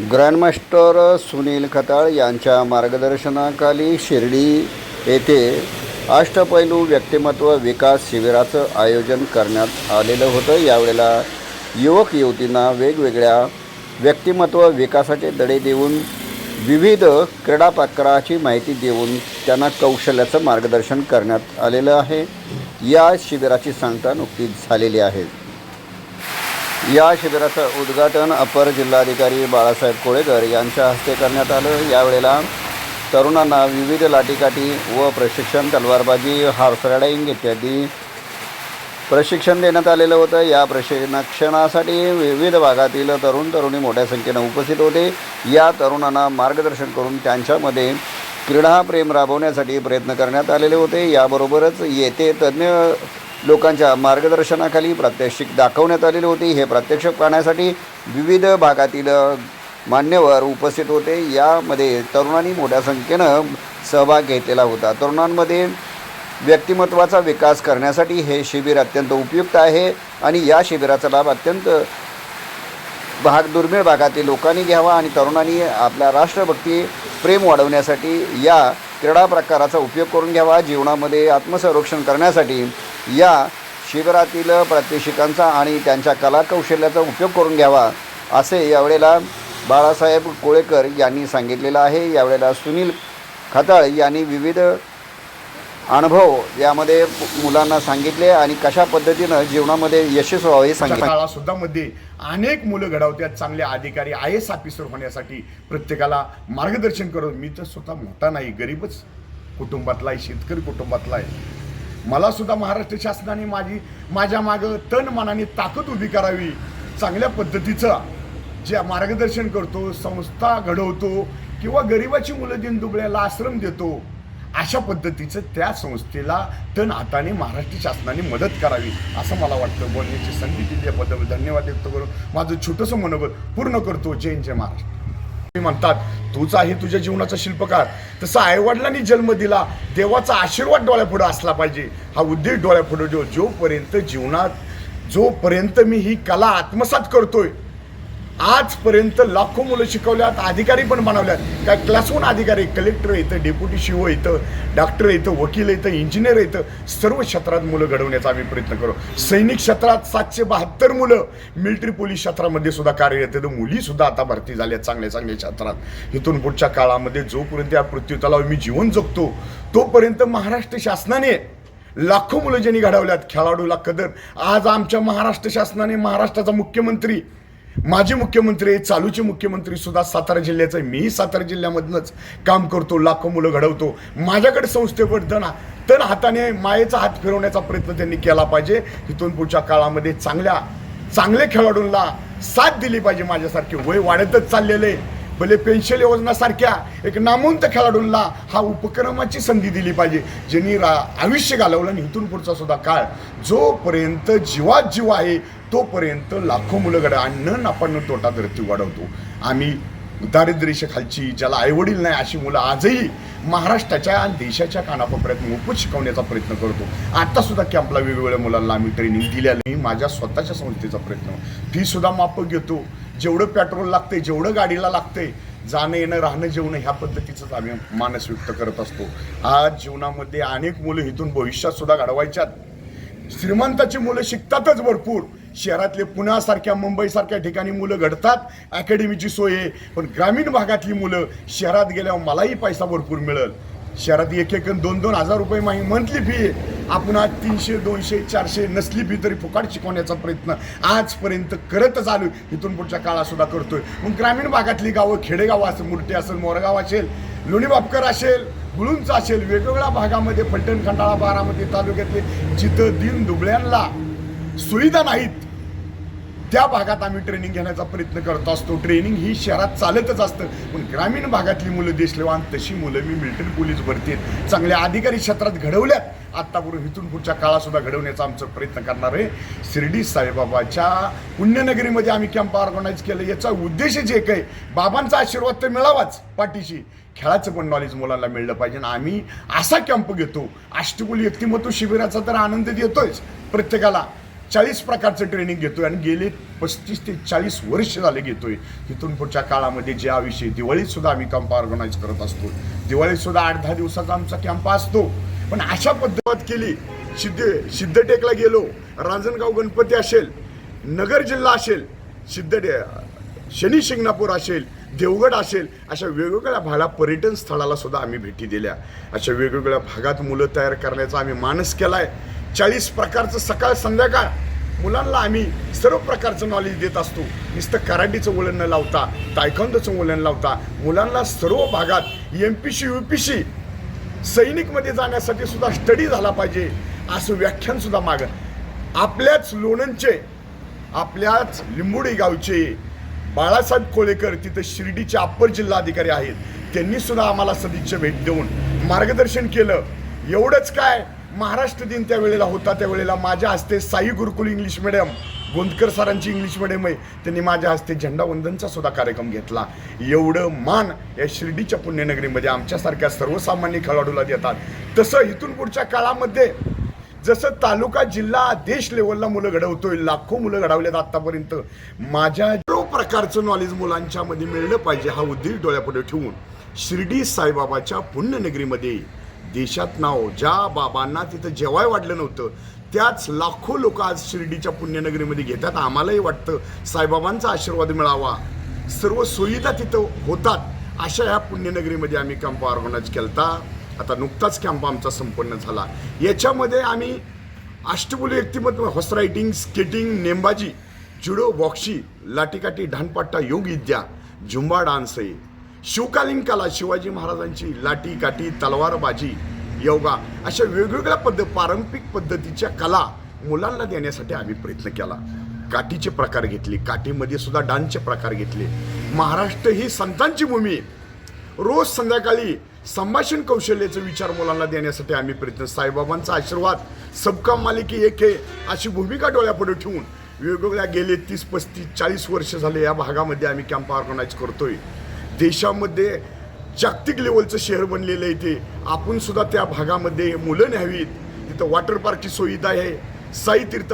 Grandmaster Sunil Khatal यांच्या मार्गदर्शनाखाली शिर्डी येथे अष्टपैलू व्यक्तिमत्व विकास शिबिराचं आयोजन करण्यात आलेलं होतं. यावेळेला युवक युवतींना वेगवेगळ्या व्यक्तिमत्व विकासाचे दडे देऊन विविध क्रीडा प्रकाराची माहिती देऊन त्यांना कौशल्याचं मार्गदर्शन करण्यात आलेलं आहे. या शिबिराची सांगता नुकतीच झालेली आहे. या शिबिराचं उद्घाटन अपर जिल्हाधिकारी बाळासाहेब कोळेकर यांच्या हस्ते करण्यात आलं. यावेळेला तरुणांना विविध लाठीकाठी व प्रशिक्षण तलवारबाजी हॉर्स रायडिंग इत्यादी प्रशिक्षण देण्यात आलेलं होतं. या प्रशिक्षणासाठी विविध भागातील तरुण तरुणी मोठ्या संख्येनं उपस्थित होते. या तरुणांना मार्गदर्शन करून त्यांच्यामध्ये क्रीडा प्रेम राबवण्यासाठी प्रयत्न करण्यात आलेले होते. याबरोबरच येथे तज्ज्ञ लोकांच्या मार्गदर्शनाखाली प्रात्यक्षिक दाखवण्यात आलेले होते. हे प्रात्यक्षिक पाहण्यासाठी विविध भागातील मान्यवर उपस्थित होते. यामध्ये तरुणांनी मोठ्या संख्येनं सहभाग घेतलेला होता. तरुणांमध्ये व्यक्तिमत्वाचा विकास करण्यासाठी हे शिबिर अत्यंत उपयुक्त आहे आणि या शिबिराचा लाभ अत्यंत भाग दुर्मिळ भागातील लोकांनी घ्यावा आणि तरुणांनी आपल्या राष्ट्रभक्ती प्रेम वाढवण्यासाठी या क्रीडा प्रकाराचा उपयोग करून घ्यावा. जीवनामध्ये आत्मसंरक्षण करण्यासाठी या शिबिरातील प्रात्यक्षिकांचा आणि त्यांच्या कलाकौशल्याचा उपयोग करून घ्यावा असे यावेळेला बाळासाहेब कोळेकर यांनी सांगितलेलं आहे. यावेळेला सुनील खताळ यांनी विविध अनुभव यामध्ये मुलांना सांगितले आणि कशा पद्धतीनं जीवनामध्ये यशस्वी व्हावे हे सांगितले. मध्ये अनेक मुलं घडवतात. चांगले अधिकारी आय एस ऑफिसर होण्यासाठी प्रत्येकाला मार्गदर्शन करत मी तर स्वतः मोठा नाही गरीबच कुटुंबातला आहे शेतकरी कुटुंबातला आहे. मला सुद्धा महाराष्ट्र शासनाने माझी माझ्या मागं तन मनाने ताकद उभी करावी. चांगल्या पद्धतीचं जे मार्गदर्शन करतो संस्था घडवतो किंवा गरिबाची मुलं दिनदुबळ्याला आश्रम देतो अशा पद्धतीचं त्या संस्थेला तन हाताने महाराष्ट्र शासनाने मदत करावी असं मला वाटतं. बोलण्याची संधी दिल्याबद्दल धन्यवाद व्यक्त करून माझं छोटंसं मनोबल पूर्ण करतो. जय जय महाराष्ट्र. म्हणतात तूच आहे तुझ्या जीवनाचा शिल्पकार. तसा आईवडिलांनी जन्म दिला देवाचा आशीर्वाद डोळ्यापुढे असला पाहिजे. हा उद्देश डोळ्यापुढे ठेव. जोपर्यंत जीवनात जोपर्यंत मी ही कला आत्मसात करतोय आजपर्यंत लाखो मुलं शिकवल्यात अधिकारी पण बनवल्यात. काय क्लासहून अधिकारी कलेक्टर येतं डेप्युटी शिव येतं डॉक्टर येतं वकील येतं इंजिनियर येतं सर्व क्षेत्रात मुलं घडवण्याचा आम्ही प्रयत्न करू. सैनिक क्षेत्रात सातशे बहात्तर मुलं मिलिटरी पोलीस क्षेत्रामध्ये सुद्धा कार्यरत आहेत. मुलीसुद्धा आता भरती झाल्या चांगल्या चांगल्या क्षेत्रात. इथून पुढच्या काळामध्ये जोपर्यंत या पृथ्वीतलावर मी जीवन जगतो तोपर्यंत महाराष्ट्र शासनाने लाखो मुलं ज्यांनी घडवल्यात खेळाडूला कदर. आज आमच्या महाराष्ट्र शासनाने महाराष्ट्राचा मुख्यमंत्री माजी मुख्यमंत्री चालूचे मुख्यमंत्री सुद्धा सातारा जिल्ह्याचं आहे. मीही सातारा जिल्ह्यामधनंच काम करतो लाखो मुलं घडवतो. माझ्याकडे संस्थेवर ना तर हाताने मायेचा हात फिरवण्याचा प्रयत्न त्यांनी केला पाहिजे. इथून पुढच्या काळामध्ये चांगल्या चांगल्या खेळाडूंना साथ दिली पाहिजे माझ्यासारखे. वय वाढतच चाललेले भले पेन्शन योजनासारख्या एक नामवंत खेळाडूंना हा उपक्रमाची संधी दिली पाहिजे. ज्यांनी रा आयुष्य घालवलं आणि इथून पुढचा सुद्धा काळ जोपर्यंत जीवात जीव आहे तोपर्यंत लाखो मुलं घडा आणि न आपण तोटा धरती वाढवतो. आम्ही दारिद्र्यरेषेखालची ज्याला आईवडील नाही अशी मुलं आजही महाराष्ट्राच्या आणि देशाच्या कानाकोपऱ्यात मोफत शिकवण्याचा प्रयत्न करतो. आता सुद्धा कॅम्पला वेगवेगळ्या मुलांना आम्ही ट्रेनिंग दिलेलं नाही. माझ्या स्वतःच्या संस्थेचा प्रयत्न. फीसुद्धा माफक घेतो. जेवढं पेट्रोल लागते जेवढं गाडीला लागते जाणं येणं राहणं जेवणं ह्या पद्धतीचंच आम्ही मानस व्यक्त करत असतो. आज जीवनामध्ये अनेक मुलं इथून भविष्यात सुद्धा घडवायच्यात. श्रीमंताची मुलं शिकतातच भरपूर. शहरातले पुण्यासारख्या मुंबईसारख्या ठिकाणी मुलं घडतात. अकॅडमीची सोय आहे. पण ग्रामीण भागातली मुलं शहरात गेल्यावर मलाही पैसा भरपूर मिळेल. शहरात एक एक दोन दोन हजार रुपये माही मंथली फी आहे. आपण आज तीनशे दोनशे चारशे नसली फी तरी फुकाट शिकवण्याचा प्रयत्न आजपर्यंत करतच आलो इथून पुढच्या काळातसुद्धा करतोय. मग ग्रामीण भागातली गावं खेडेगाव असेल मुर्टे असेल मोरगाव असेल लोणीबापकर असेल गुळूंचा असेल वेगवेगळ्या भागामध्ये फलटण खंडाळा बारामती तालुक्यातले जिथं दिन दुबळ्यांना सुविधा नाहीत त्या भागात आम्ही ट्रेनिंग घेण्याचा प्रयत्न करत असतो. ट्रेनिंग ही शहरात चालतच असतं. पण ग्रामीण भागातली मुलं देशलेवान तशी मुलं मी मिलिटरी पोलीस भरतीत चांगल्या अधिकारी क्षेत्रात घडवल्यात. आत्तापूर्वी इथून पुढच्या काळातसुद्धा घडवण्याचा आमचा प्रयत्न करणार आहे. शिर्डी साईबाबाच्या पुण्यनगरीमध्ये आम्ही कॅम्प ऑर्गनाईज केलं. याचा उद्देश जे काही बाबांचा आशीर्वाद तर मिळावाच पाठीशी. खेळाचं पण नॉलेज मुलांना मिळलं पाहिजे आणि आम्ही असा कॅम्प घेतो. अष्टकुल व्यक्तिमत्व शिबिराचा तर आनंद देतोयच. प्रत्येकाला चाळीस प्रकारचं ट्रेनिंग घेतोय आणि गेले पस्तीस ते चाळीस वर्ष झाले घेतोय. इथून पुढच्या काळामध्ये ज्याविषयी दिवाळीत सुद्धा आम्ही कॅम्प ऑर्गनाईज करत असतो. दिवाळीत सुद्धा आठ दहा दिवसाचा आमचा कॅम्प असतो. पण अशा पद्धत केली सिद्ध सिद्धटेकला गेलो रांजणगाव गणपती असेल नगर जिल्हा असेल सिद्धटे शनी शिंगणापूर असेल देवगड असेल अशा वेगवेगळ्या भागाला पर्यटन स्थळाला सुद्धा आम्ही भेटी दिल्या. अशा वेगवेगळ्या भागात मुलं तयार करण्याचा आम्ही मानस केला आहे चाळीस प्रकारचं सकाळ संध्याकाळ. मुलांना आम्ही सर्व प्रकारचं नॉलेज देत असतो. नुसतं कराटीचं वळण न लावता तायखंदचं वळण लावता मुलांना सर्व भागात M P C U P C सैनिकमध्ये जाण्यासाठी सुद्धा स्टडी झाला पाहिजे असं व्याख्यानसुद्धा मागत. आपल्याच लोणंदचे आपल्याच लिंबोडी गावचे बाळासाहेब कोळेकर तिथं शिर्डीचे अप्पर जिल्हाधिकारी आहेत. त्यांनी सुद्धा आम्हाला सदिच्छा भेट देऊन मार्गदर्शन केलं. एवढंच काय महाराष्ट्र दिन त्या वेळेला होता त्यावेळेला माझ्या हस्ते साई गुरुकुल इंग्लिश मिडियम गोंदकर सरांची इंग्लिश मिडियम आहे. त्यांनी माझ्या हस्ते झेंडावंदनचा सुद्धा कार्यक्रम घेतला. एवढं मान या शिर्डीच्या पुण्यनगरीमध्ये आमच्यासारख्या सर्वसामान्य खेळाडूला देतात. तसं इथून पुढच्या काळामध्ये जसं तालुका जिल्हा देश लेवलला मुलं घडवतोय लाखो मुलं घडवल्यात आतापर्यंत माझ्या जो प्रकारचं नॉलेज मुलांच्या मध्ये मिळलं पाहिजे हा उद्देश डोळ्यापुढे ठेवून शिर्डी साईबाबाच्या पुण्यनगरीमध्ये. देशात नाव हो, ज्या बाबांना तिथं जेवाय वाढलं नव्हतं त्याच लाखो लोक आज शिर्डीच्या पुण्यनगरीमध्ये घेतात. आम्हालाही वाटतं साईबाबांचा आशीर्वाद मिळावा. सर्व सुविधा तिथं होतात. अशा ह्या पुण्यनगरीमध्ये आम्ही कॅम्प ऑर्गनाईज केलता. आता नुकताच कॅम्प आमचा संपन्न झाला. याच्यामध्ये आम्ही अष्टबुली व्यक्तिमत्व हॉर्स रायडिंग स्केटिंग नेमबाजी जुडो बॉक्सी लाटीकाठी ढानपाट्टा योग विद्या झुंबा डान्स आहे शिवकालीन कला शिवाजी महाराजांची लाटी काठी तलवारबाजी योगा अशा वेगवेगळ्या पद्धत पारंपरिक पद्धतीच्या कला मुलांना देण्यासाठी आम्ही प्रयत्न केला. काठीचे प्रकार घेतले काठीमध्ये सुद्धा डान्सचे प्रकार घेतले. महाराष्ट्र ही संतांची भूमी आहे. रोज संध्याकाळी संभाषण कौशल्याचा विचार मुलांना देण्यासाठी आम्ही प्रयत्न साईबाबांचा आशीर्वाद सबका मालिकी एक हे अशी भूमिका डोळ्यापुढे ठेवून वेगवेगळ्या गेले तीस पस्तीस चाळीस वर्ष झाले या भागामध्ये आम्ही कॅम्प ऑर्गनाईज करतोय. देशामध्ये जागतिक लेवलचं शहर बनलेलं आहे ते आपण सुद्धा त्या भागामध्ये मुलं न्यावीत. तिथं वॉटर पार्कची सुविधा आहे. साई तीर्थ